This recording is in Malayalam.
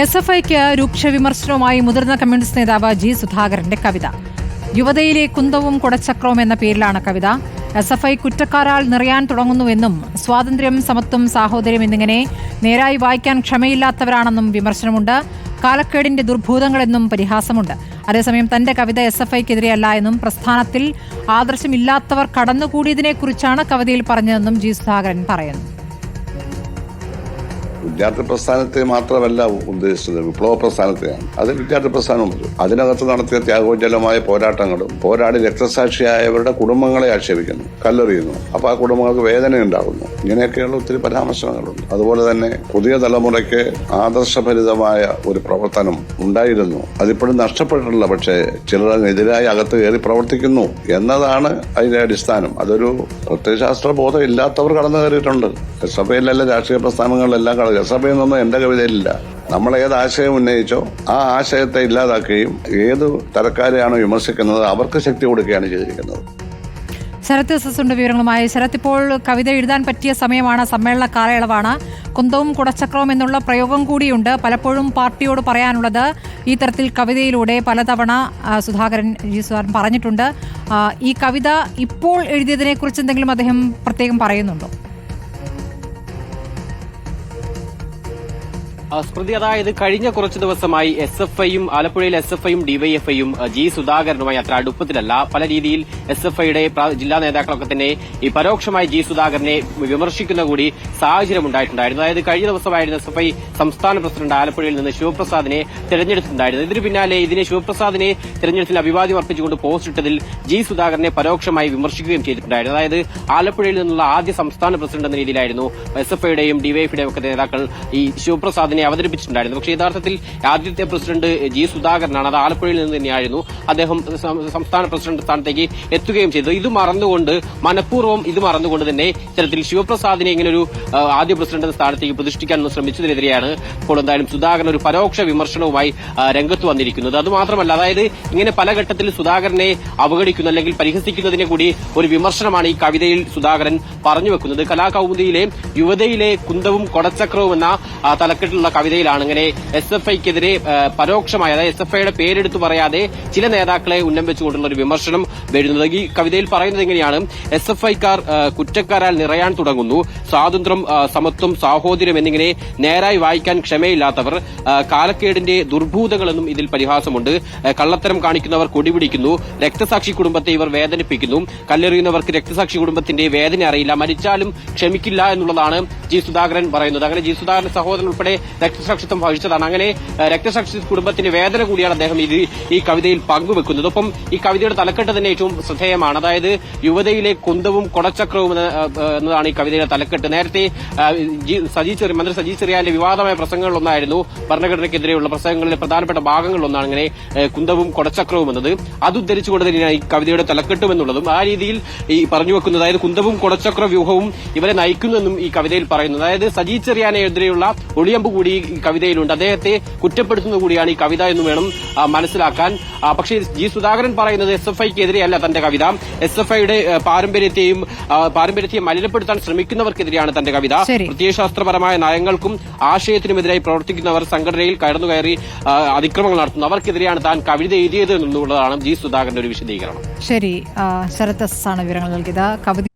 എസ് എഫ് ഐക്ക് രൂക്ഷ വിമർശനവുമായി മുതിർന്ന കമ്മ്യൂണിസ്റ്റ് നേതാവ് ജി സുധാകരന്റെ കവിത. യുവതയിലെ കുന്തവും കുടച്ചക്രവും എന്ന പേരിലാണ് കവിത. എസ് എഫ് ഐ കുറ്റക്കാരാൽ നിറയാൻ തുടങ്ങുന്നുവെന്നും സ്വാതന്ത്ര്യം സമത്വം സാഹോദര്യം എന്നിങ്ങനെ നേരായി വായിക്കാൻ ക്ഷമയില്ലാത്തവരാണെന്നും വിമർശനമുണ്ട്. കാലക്കേടിന്റെ ദുർഭൂതങ്ങളെന്നും പരിഹാസമുണ്ട്. അതേസമയം തന്റെ കവിത എസ് എഫ് ഐക്കെതിരെയല്ല എന്നും പ്രസ്ഥാനത്തിൽ ആദർശമില്ലാത്തവർ കടന്നുകൂടിയതിനെക്കുറിച്ചാണ് കവിതയിൽ പറഞ്ഞതെന്നും ജി സുധാകരൻ പറയുന്നു. വിദ്യാർത്ഥി പ്രസ്ഥാനത്തെ മാത്രമല്ല ഉദ്ദേശിച്ചത്. വിപ്ലവ പ്രസ്ഥാനത്തെയാണ്. അത് വിദ്യാർത്ഥി പ്രസ്ഥാനമുണ്ട് അതിനകത്ത് നടത്തിയ ത്യാഗോജ്വലമായ പോരാട്ടങ്ങളും പോരാടി രക്തസാക്ഷിയായവരുടെ കുടുംബങ്ങളെ ആക്ഷേപിക്കുന്നു കല്ലെറിയുന്നു. അപ്പൊ ആ കുടുംബങ്ങൾക്ക് വേദന ഉണ്ടാകുന്നു. ഇങ്ങനെയൊക്കെയുള്ള ഒത്തിരി പരാമർശങ്ങളുണ്ട്. അതുപോലെ തന്നെ പുതിയ തലമുറയ്ക്ക് ആദർശഭരിതമായ ഒരു പ്രവർത്തനം ഉണ്ടായിരുന്നു. അതിപ്പോഴും നഷ്ടപ്പെട്ടിട്ടില്ല. പക്ഷേ ചിലതിനെതിരായി അകത്ത് കയറി പ്രവർത്തിക്കുന്നു എന്നതാണ് അതിന്റെ അടിസ്ഥാനം. അതൊരു പ്രത്യയശാസ്ത്ര ബോധം ഇല്ലാത്തവർ കടന്നു കയറിയിട്ടുണ്ട്. സഭയിലെല്ലാം രാഷ്ട്രീയ പ്രസ്ഥാനങ്ങളിലെല്ലാം എന്നൊന്നും എന്റെ കവിതയിലില്ല. നമ്മൾ ഏത് ആശയം ഉന്നയിച്ചോ ആ ആശയത്തെ ഇല്ലാതാക്കുകയും ഏത് തരക്കാരെയാണോ വിമർശിക്കുന്നത് അവർക്ക് ശക്തി കൊടുക്കുകയാണ് ചെയ്തിരിക്കുന്നത്. ശരത് എസ് എസ് ഉണ്ട് വിവരങ്ങളുമായി. ശരത് ഇപ്പോൾ കവിത എഴുതാൻ പറ്റിയ സമയമാണ്. സമ്മേളന കാലയളവാണ്. കുന്തവും കുടച്ചക്രവും എന്നുള്ള പ്രയോഗം കൂടിയുണ്ട്. പലപ്പോഴും പാർട്ടിയോട് പറയാനുള്ളത് ഈ തരത്തിൽ കവിതയിലൂടെ പലതവണ സുധാകരൻ ജി സുധാകരൻ പറഞ്ഞിട്ടുണ്ട്. ഈ കവിത ഇപ്പോൾ എഴുതിയതിനെക്കുറിച്ച് എന്തെങ്കിലും അദ്ദേഹം പ്രത്യേകം പറയുന്നുണ്ടോ? സ്മൃതി അതായത് കഴിഞ്ഞ കുറച്ച് ദിവസമായി എസ് എഫ് ഐയും ആലപ്പുഴയിൽ എസ് എഫ് ഐയും ഡിവൈഎഫ്ഐയും ജി സുധാകരനുമായി അത്ര അടുപ്പത്തിലല്ല. പല രീതിയിൽ എസ് എഫ് ഐയുടെ ജില്ലാ നേതാക്കളൊക്കെ തന്നെ ഈ പരോക്ഷമായി ജി സുധാകരനെ വിമർശിക്കുന്ന കൂടി സാഹചര്യം ഉണ്ടായിട്ടുണ്ടായിരുന്നു. അതായത് കഴിഞ്ഞ ദിവസമായിരുന്നു എസ് എഫ് ഐ സംസ്ഥാന പ്രസിഡന്റ് ആലപ്പുഴയിൽ നിന്ന് ശിവപ്രസാദിനെ തെരഞ്ഞെടുത്തിട്ടുണ്ടായിരുന്നു ഇതിന് പിന്നാലെ ഇതിനെ ശിവപ്രസാദിനെ തെരഞ്ഞെടുപ്പിൽ അഭിവാദ്യം അർപ്പിച്ചുകൊണ്ട് പോസ്റ്റ് ഇട്ടതിൽ ജി സുധാകരനെ പരോക്ഷമായി വിമർശിക്കുകയും ചെയ്തിട്ടുണ്ടായിരുന്നു. അതായത് ആലപ്പുഴയിൽ നിന്നുള്ള ആദ്യ സംസ്ഥാന പ്രസിഡന്റ് എന്ന രീതിയിലായിരുന്നു എസ് എഫ് ഐയുടെയും ഡിവൈഎഫ്ഐയുടെയും ഒക്കെ നേതാക്കൾ ഈ ശിവപ്രസാദിനെ അവതരിപ്പിച്ചിട്ടുണ്ടായിരുന്നു. പക്ഷേ യഥാർത്ഥത്തിൽ ആദ്യത്തെ പ്രസിഡന്റ് ജി സുധാകരനാണ് അത് ആലപ്പുഴയിൽ നിന്ന് തന്നെയായിരുന്നു. അദ്ദേഹം സംസ്ഥാന പ്രസിഡന്റ് സ്ഥാനത്തേക്ക് എത്തുകയും ചെയ്തു. ഇത് മറന്നുകൊണ്ട് മനഃപൂർവം ഇത് മറന്നുകൊണ്ട് തന്നെ ഇത്തരത്തിൽ ശിവപ്രസാദിനെ ഇങ്ങനെ ഒരു ആദ്യ പ്രസിഡന്റ് സ്ഥാനത്തേക്ക് പ്രതിഷ്ഠിക്കാൻ ശ്രമിച്ചതിനെതിരെയാണ് ഇപ്പോൾ എന്തായാലും സുധാകരൻ ഒരു പരോക്ഷ വിമർശനവുമായി രംഗത്ത് വന്നിരിക്കുന്നത്. അതുമാത്രമല്ല അതായത് ഇങ്ങനെ പല ഘട്ടത്തിൽ സുധാകരനെ അവഗണിക്കുന്ന അല്ലെങ്കിൽ പരിഹസിക്കുന്നതിനെ കൂടി ഒരു വിമർശനമാണ് ഈ കവിതയിൽ സുധാകരൻ പറഞ്ഞു വെക്കുന്നത്. കലാകൗമുദിയിലെ യുവതയിലെ കുന്തവും കൊടച്ചക്രവും എന്ന തലക്കെട്ടിലുള്ള കവിതയിലാണ്. ഇങ്ങനെ എസ് എഫ് ഐക്കെതിരെ പരോക്ഷമായ അതായത് എസ് എഫ് ഐയുടെ പേരെടുത്തു പറയാതെ ചില നേതാക്കളെ ഉന്നം വെച്ചുകൊണ്ടുള്ള ഒരു വിമർശനം വരുന്നത്. ഈ കവിതയിൽ പറയുന്നത് എങ്ങനെയാണ്? എസ് എഫ് ഐക്കാർ കുറ്റക്കാരാൽ നിറയാൻ തുടങ്ങുന്നു. സ്വാതന്ത്ര്യം സമത്വം സാഹോദര്യം എന്നിങ്ങനെ നേരായി വായിക്കാൻ ക്ഷമയില്ലാത്തവർ കാലക്കേടിന്റെ ദുർഭൂതങ്ങളെന്നും ഇതിൽ പരിഹാസമുണ്ട്. കള്ളത്തരം കാണിക്കുന്നവർ കൊടിപിടിക്കുന്നു. രക്തസാക്ഷി കുടുംബത്തെ ഇവർ വേദനിപ്പിക്കുന്നു. കല്ലെറിയുന്നവർക്ക് രക്തസാക്ഷി കുടുംബത്തിന്റെ വേദന അറിയില്ല. മരിച്ചാലും ക്ഷമിക്കില്ല എന്നുള്ളതാണ് ജി സുധാകരൻ പറയുന്നത്. അങ്ങനെ ജി സുധാകരൻ സഹോദരൻ ഉൾപ്പെടെ രക്തസാക്ഷിത്വം വഹിച്ചതാണ്. അങ്ങനെ രക്തസാക്ഷി കുടുംബത്തിന്റെ വേദന കൂടിയാണ് അദ്ദേഹം ഇത് ഈ കവിതയിൽ പങ്കുവെക്കുന്നത്. ഒപ്പം ഈ കവിതയുടെ തലക്കെട്ട് തന്നെ ഏറ്റവും ശ്രദ്ധേയമാണ്. അതായത് യുവതയിലെ കുന്തവും കൊടച്ചക്രവും എന്നതാണ് ഈ കവിതയുടെ തലക്കെട്ട്. നേരത്തെ സജി ചെറിയ മന്ത്രി സജി ചെറിയാന്റെ വിവാദമായ പ്രസംഗങ്ങളിലൊന്നായിരുന്നു. ഭരണഘടനയ്ക്കെതിരെയുള്ള പ്രസംഗങ്ങളിലെ പ്രധാനപ്പെട്ട ഭാഗങ്ങളിലൊന്നാണ് ഇങ്ങനെ കുന്തവും കൊടച്ചക്രവും എന്നത്. അത് ഉദ്ധരിച്ചുകൊണ്ട് തന്നെയാണ് ഈ കവിതയുടെ തലക്കെട്ടും എന്നുള്ളതും. ആ രീതിയിൽ ഈ പറഞ്ഞു വെക്കുന്നത് അതായത് കുന്തവും കൊടച്ചക്ര വ്യൂഹവും ഇവരെ നയിക്കുന്നെന്നും ഈ കവിതയിൽ പറയുന്നു അതായത് സജി ചെറിയാനെതിരെയുള്ള ഒളിയമ്പ് കൂടി ഈ കവിതയിലുണ്ട്. അദ്ദേഹത്തെ കുറ്റപ്പെടുത്തുന്നത് കൂടിയാണ് ഈ കവിത എന്ന് വേണം മനസ്സിലാക്കാൻ. പക്ഷേ ജി സുധാകരൻ പറയുന്നത് എസ് എഫ് ഐക്കെതിരെയല്ല തന്റെ കവിത. എസ് എഫ് ഐയുടെ പാരമ്പര്യത്തെയും പാരമ്പര്യത്തെ പാരമ്പര്യത്തെയും മലിനപ്പെടുത്താൻ ശ്രമിക്കുന്നവർക്കെതിരെയാണ് തന്റെ കവിത. പ്രത്യയശാസ്ത്രപരമായ നയങ്ങൾക്കും ആശയത്തിനുമെതിരായി പ്രവർത്തിക്കുന്നവർ സംഘടനയിൽ കയറി അതിക്രമങ്ങൾ നടത്തുന്നു. അവർക്കെതിരെയാണ് താൻ കവിത എഴുതിയത് എന്നുള്ളതാണ് ജി സുധാകരന്റെ ഒരു വിശദീകരണം. ശരി. ശരത് വിവരങ്ങൾ നൽകിയത്. കവിത